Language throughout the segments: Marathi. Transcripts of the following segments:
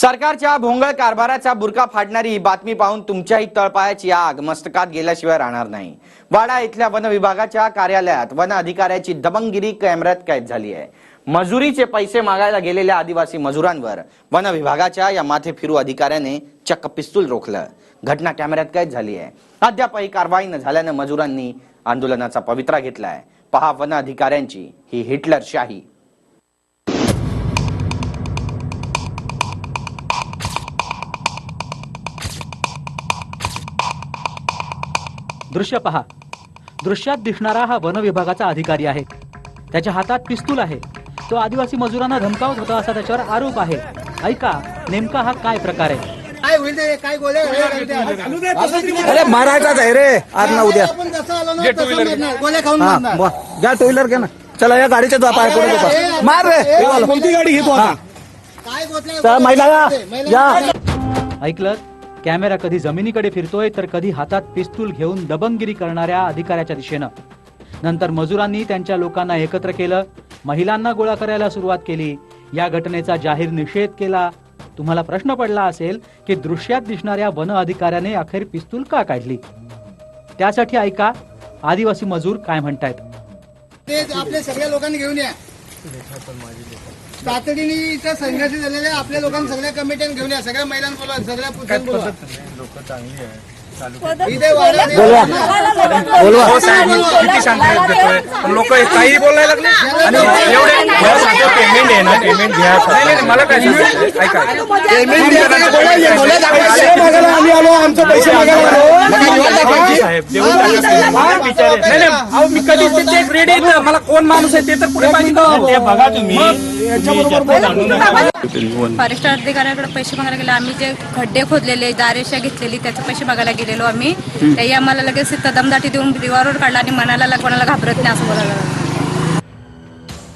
सरकारच्या भोंगळ कारभाराचा बुरका फाडणारी बातमी पाहून तुमच्याही तळपायाची आग मस्तकात गेल्याशिवाय राहणार नाही. वाडा इथल्या वन विभागाच्या कार्यालयात वन अधिकाऱ्याची दबंगिरी कॅमेऱ्यात कैद झाली आहे. मजुरीचे पैसे मागायला गेलेल्या आदिवासी मजुरांवर वन विभागाच्या या माथे फिरू अधिकाऱ्याने चक्क पिस्तूल रोखलं. घटना कॅमेऱ्यात कैद झाली आहे. अद्यापही कारवाई न झाल्यानं मजुरांनी आंदोलनाचा पवित्रा घेतलाय. पहा वन अधिकाऱ्यांची ही हिटलर दृश्य पहा दृश्यात दिसणारा हा वन विभागाचा अधिकारी आहे त्याच्या हातात पिस्तूल आहे तो आदिवासी मजुरांना धमकावत होता असा त्याच्यावर आरोप आहे ऐका नेमका हा काय प्रकार आहे काय होईल ते काय गोळे अरे मारायचाच आहे रे आज ना उद्या आपण जसं आलो ना तसं मारणार. गोळ्या खाऊन हा मारणार. ब- घ्या टू व्हीलर घे ना चला या गाडीच्या जा पाय पुढे देतो. मार रे कोणती गाडी घेतो काय गोतल्या- चला महिला या. महिला- या ऐकलं कॅमेरा कधी जमिनीकडे फिरतोय तर कधी हातात पिस्तूल घेऊन दबंगिरी करणाऱ्या अधिकाऱ्याच्या दिशेनं. नंतर मजुरांनी त्यांच्या लोकांना एकत्र केलं महिलांना गोळा करायला सुरुवात केली. या घटनेचा जाहीर निषेध केला. तुम्हाला प्रश्न पडला असेल की दृश्यात दिसणाऱ्या वन अधिकाऱ्याने अखेर पिस्तूल का काढली? त्यासाठी ऐका आदिवासी मजूर काय म्हणतायत. ते आपल्या सगळ्या लोकांनी घेऊन या. तातडीने इथं संघर्ष झालेले आपल्या लोकांना सगळ्या कमिट्यां घेऊन या. सगळ्या महिलांना बोलवा सगळ्या लोक चांगली आहे वाडा बोलवा. बोलवा. किती देतोय लोक काही बोलायला लागले. आणि एवढे पेमेंट आहे ना? पेमेंट घ्या. नाही नाही मला काय? ऐका. आम्ही आलो आमचे पैसे मागायला आलो. साहेब देऊन टाका. मला बिचारे. नाही नाही अहो मी कधीच ते चेक रेडी आहे मला कोण माणूस आहे ते तर पुढे पाहिजे ते बघा तुम्ही. फॉरेस्ट अधिकाऱ्याकडे पैसे मागायला गेले. आम्ही जे खड्डे खोदलेले दारेशा घेतलेली त्याचे पैसे मागायला गेलेलो आम्ही. त्याही आम्हाला लगेच दमदाटी देऊन रिवावर काढला आणि मनाला कोणाला घाबरत नाही असं बोलायला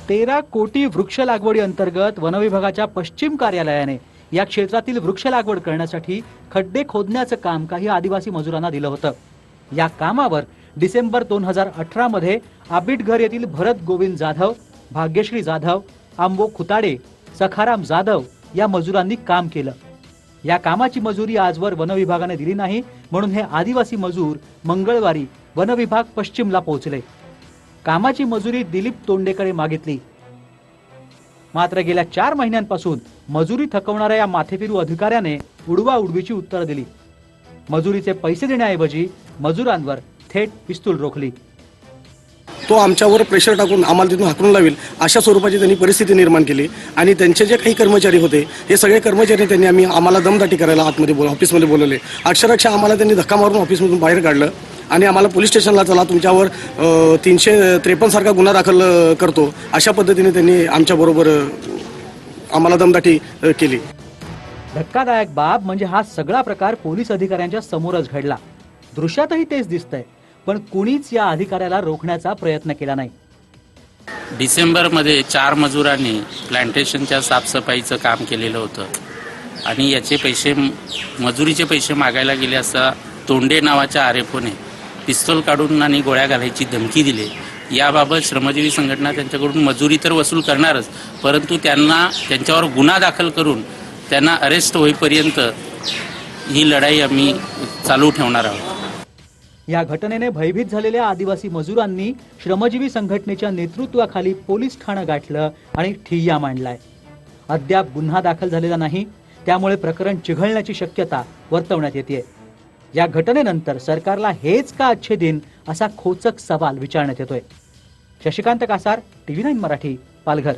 तेरा कोटी वृक्ष लागवडी अंतर्गत वनविभागाच्या पश्चिम कार्यालयाने या क्षेत्रातील वृक्ष लागवड करण्यासाठी खड्डे खोदण्याचं काम काही आदिवासी मजुरांना दिलं होतं. या कामावर डिसेंबर दोन हजार अठरा मध्ये आबिटघर येथील भरत गोविंद जाधव भाग्यश्री जाधव आंबो खुताडे सखाराम जाधव या मजुरांनी काम केलं. या कामाची मजुरी आजवर वनविभागाने दिली नाही म्हणून हे आदिवासी मजूर मंगळवारी वनविभाग पश्चिमला पोहोचले. कामाची मजुरी दिलीप तोंडेकडे मागितली. मात्र गेल्या चार महिन्यांपासून मजुरी थकवणाऱ्या या माथेफिरू अधिकाऱ्याने उडवा उडवीची उत्तर दिली. मजुरीचे पैसे देण्याऐवजी मजुरांवर थेट पिस्तूल रोखली. तो आमच्यावर प्रेशर टाकून आम्हाला तिथून हाकून लावेल अशा स्वरूपाची त्यांनी परिस्थिती निर्माण केली. आणि त्यांचे जे काही कर्मचारी होते हे सगळे कर्मचारी त्यांनी आम्ही आम्हाला दमदाटी करायला आतमध्ये बोल ऑफिसमध्ये बोलवले. अक्षरशः आम्हाला त्यांनी धक्का मारून ऑफिसमधून बाहेर काढलं आणि आम्हाला पोलीस स्टेशनला चला तुमच्यावर तीनशे त्रेपन्न सारखा गुन्हा दाखल करतो. अशा पद्धतीने त्यांनी आमच्याबरोबर आम्हाला दमदाटी केली. धक्कादायक बाब म्हणजे हा सगळा प्रकार पोलीस अधिकाऱ्यांच्या समोरच घडला. दृश्यातही तेच दिसतंय. पण कुणीच या अधिकाऱ्याला रोखण्याचा प्रयत्न केला नाही. डिसेंबरमध्ये चार मजुरांनी प्लांटेशनच्या साफसफाईचं काम केलेलं होतं. आणि याचे पैसे मजुरीचे पैसे मागायला गेले असता तोंडे नावाच्या आरेफोने पिस्तूल काढून आणि गोळ्या घालायची धमकी दिली. याबाबत श्रमजीवी संघटना त्यांच्याकडून मजुरी तर वसूल करणारच परंतु त्यांना त्यांच्यावर गुन्हा दाखल करून त्यांना अरेस्ट होईपर्यंत ही लढाई आम्ही चालू ठेवणार आहोत. या घटनेने भयभीत झालेल्या आदिवासी मजुरांनी श्रमजीवी संघटनेच्या नेतृत्वाखाली पोलीस ठाणं गाठलं आणि ठिय्या मांडलाय. अद्याप गुन्हा दाखल झालेला नाही त्यामुळे प्रकरण चिघळण्याची शक्यता वर्तवण्यात येते या घटनेनंतर सरकारला हेच का अच्छे दिन असा खोचक सवाल विचारण्यात येतोय. Shashikant Kasar TV nine Marathi Palghar.